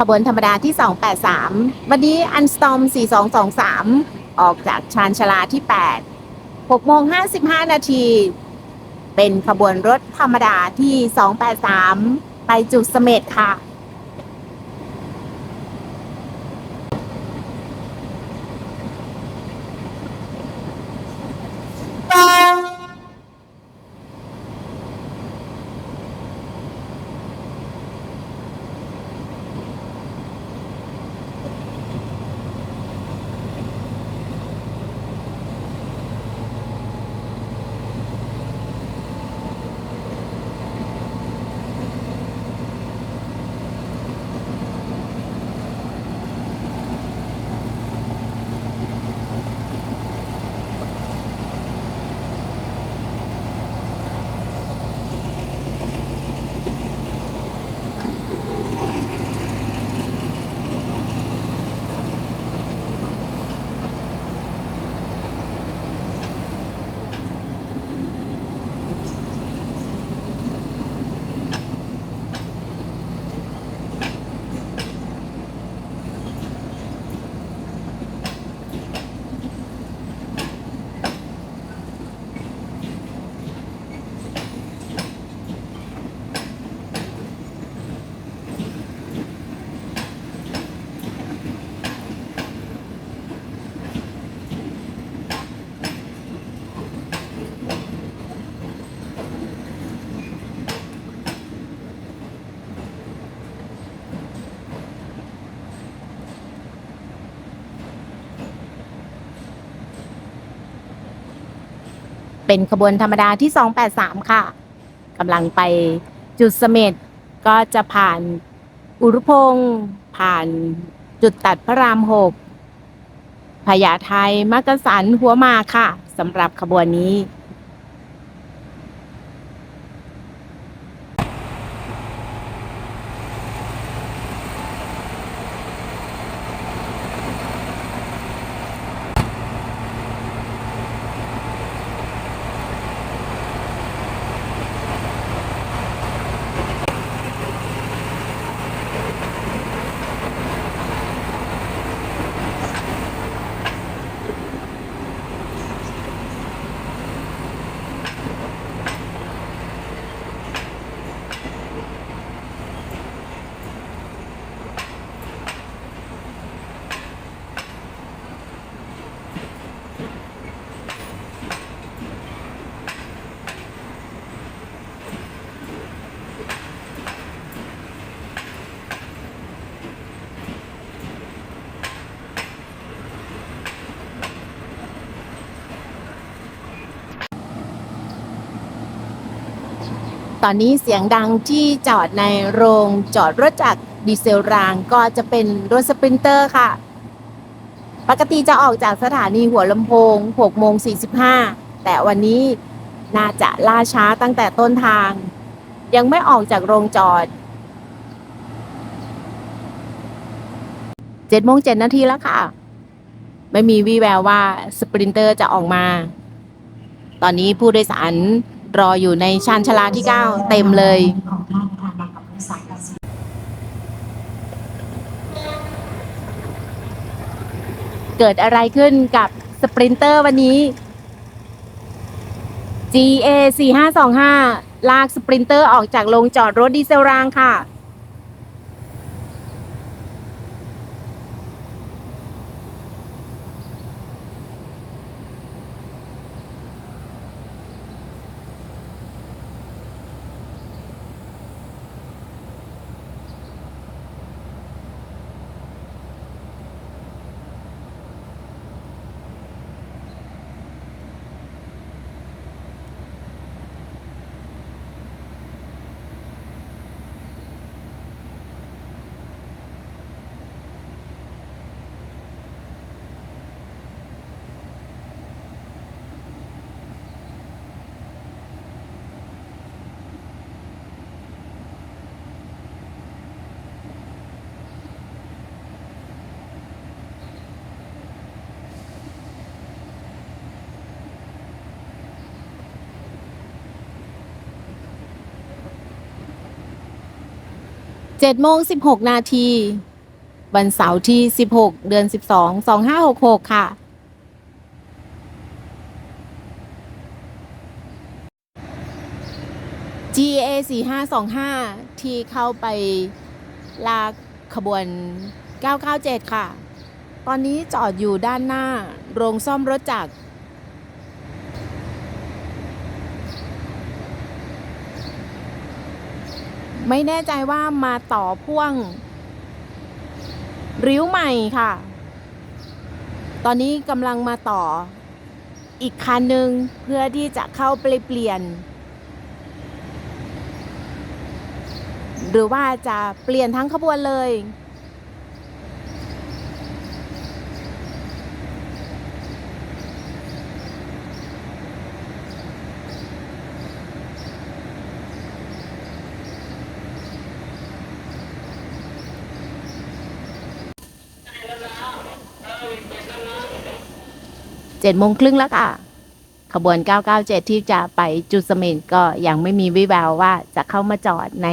ขบวนธรรมดาที่ 283 วันนี้อันสตอม 4223 ออกจากชานชาลาที่ 8 6โมง55 นาที เป็นขบวนรถธรรมดาที่ 283 ไปจุดเสม็ดค่ะ เป็นขบวนธรรมดาที่ 283 ค่ะกำลังไปจุดเสม็ดก็จะผ่านอุรุพงศ์ผ่านจุดตัดพระรามหกพญาไทมักกะสันหัวมาค่ะสำหรับขบวนนี้ ตอนนี้เสียงดังที่จอดในโรงจอดรถจักรดีเซลรางก็จะเป็นรถสปรินเตอร์ค่ะ ปกติจะออกจากสถานีหัวลำโพง6โมง45 แต่วันนี้น่าจะล่าช้าตั้งแต่ต้นทาง ยังไม่ออกจากโรงจอด7โมง7นาทีแล้วค่ะ ไม่มีวี่แววว่าสปรินเตอร์จะออกมา ตอนนี้ผู้โดยสาร รออยู่ในชานชาลาที่ 9 เต็มเลย เกิดอะไรขึ้นกับสปรินเตอร์วันนี้ GA 4525 ลากสปรินเตอร์ออกจากโรงจอดรถดีเซลรางค่ะ 7โมง16 นาที วันเสาร์ที่ 16 เดือน 12 2566 ค่ะ GA 4525 ที่เข้าไปลากขบวน 997 ค่ะ ตอนนี้จอดอยู่ด้านหน้า โรงซ่อมรถจักร ไม่แน่ใจว่ามาต่อพ่วง ริ้วใหม่ค่ะ ตอนนี้กำลังมาต่ออีกคันหนึ่งเพื่อที่จะเข้าไปเปลี่ยน หรือว่าจะเปลี่ยนทั้งขบวนเลย เจ็ดโมงครึ่งแล้วค่ะ ขบวน 997 ที่จะไปจุดเสม็นก็ยังไม่มีวิแววว่าจะเข้ามาจอดใน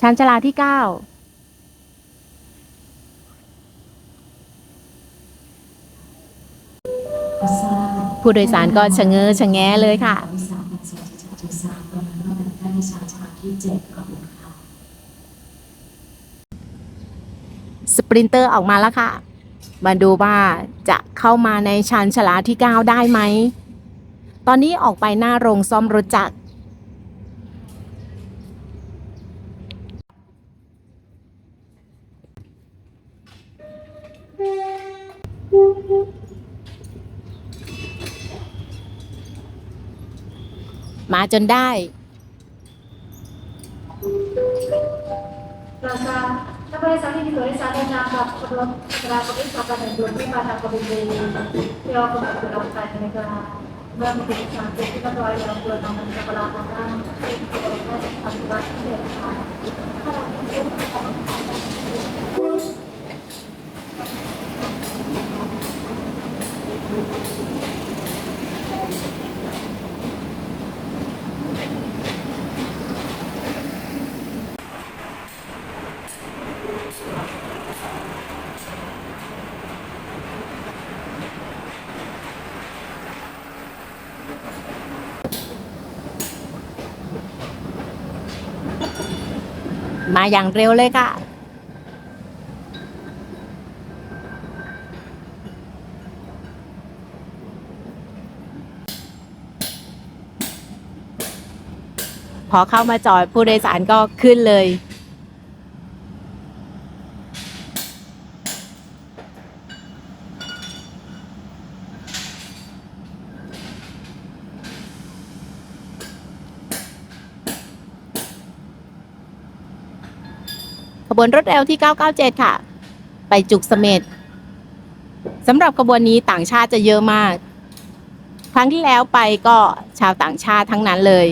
ชานชลาที่9ก็ทราผู้โดยสารก็ชะเง้อชะแง้เลยค่ะ สปรินเตอร์ออกมาแล้วค่ะ มาดูว่าจะเข้ามาในชานชลาที่ 9 ได้ไหม ตอนนี้ออกไปหน้าโรงซ่อมรถจักร มาจนได้ Rasa apa yang saling ditulis ada nangkap sebelum segera kebis apa dan belum lima dan kemudian ya aku tak berlaku tadi negara dan mungkin sampai kita doa yang belum namun kita melakukan aturan มาอย่างเร็วเลยค่ะ พอเข้ามาจอดผู้โดยสารก็ขึ้นเลย บวนรถเร็วที่ 997 ค่ะ ไปจุกเสม็ดสำหรับขบวนนี้ต่างชาติจะเยอะมาก ครั้งที่แล้วไปก็ชาวต่างชาติทั้งนั้นเลย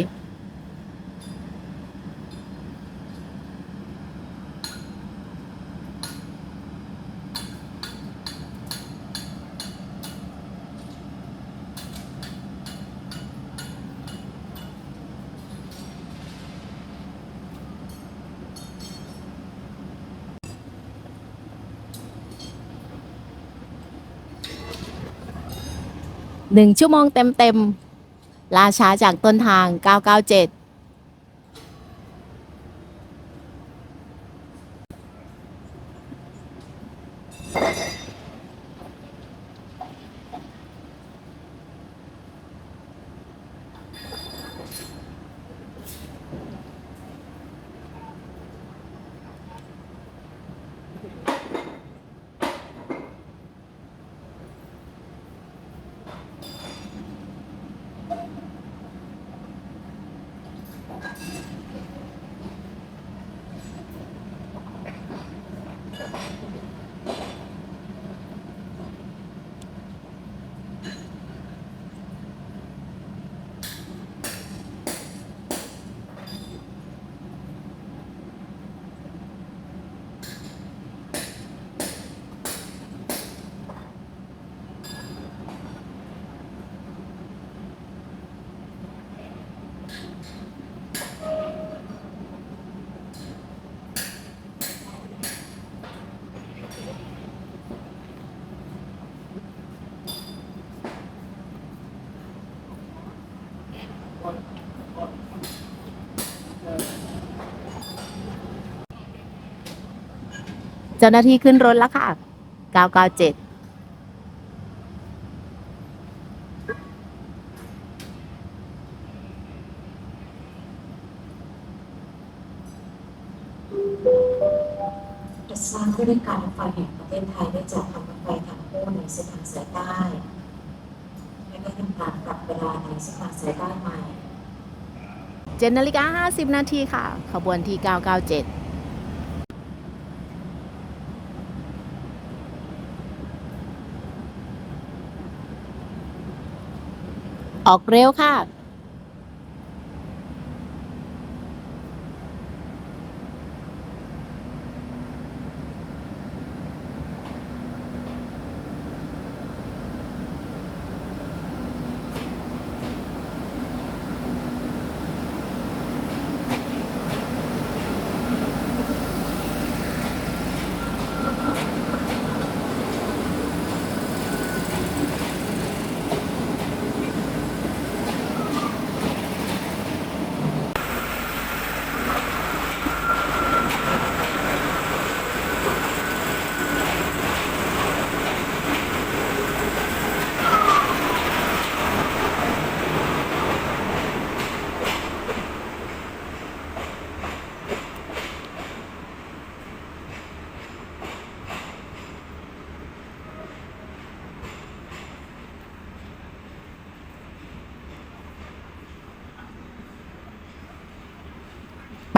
หนึ่งชั่วโมงเต็มๆลาช้าจากต้นทาง 997何? จ้าหน้าที่ขึ้นรถแล้วค่ะ 997จะสร้างผู้ด้วยการรถไฟแห่งประเทศไทยได้จัดทำรถไฟทางคู่ในเส้นทางสายใต้และได้ทำการปรับเวลาในเส้นทางสายใต้ใหม่7นาฬิกา50 นาทีค่ะ ขบวนที่ 997 ออกเร็วค่ะ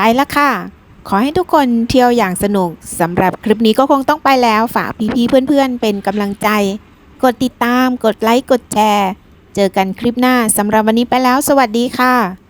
ไปละค่ะ ขอให้ทุกคนเที่ยวอย่างสนุกสำหรับคลิปนี้ก็คงต้องไปแล้วฝากพี่ๆเพื่อนๆ เป็นกำลังใจ กดติดตาม กดไลค์ กดแชร์ เจอกันคลิปหน้าสำหรับวันนี้ไปแล้ว สวัสดีค่ะ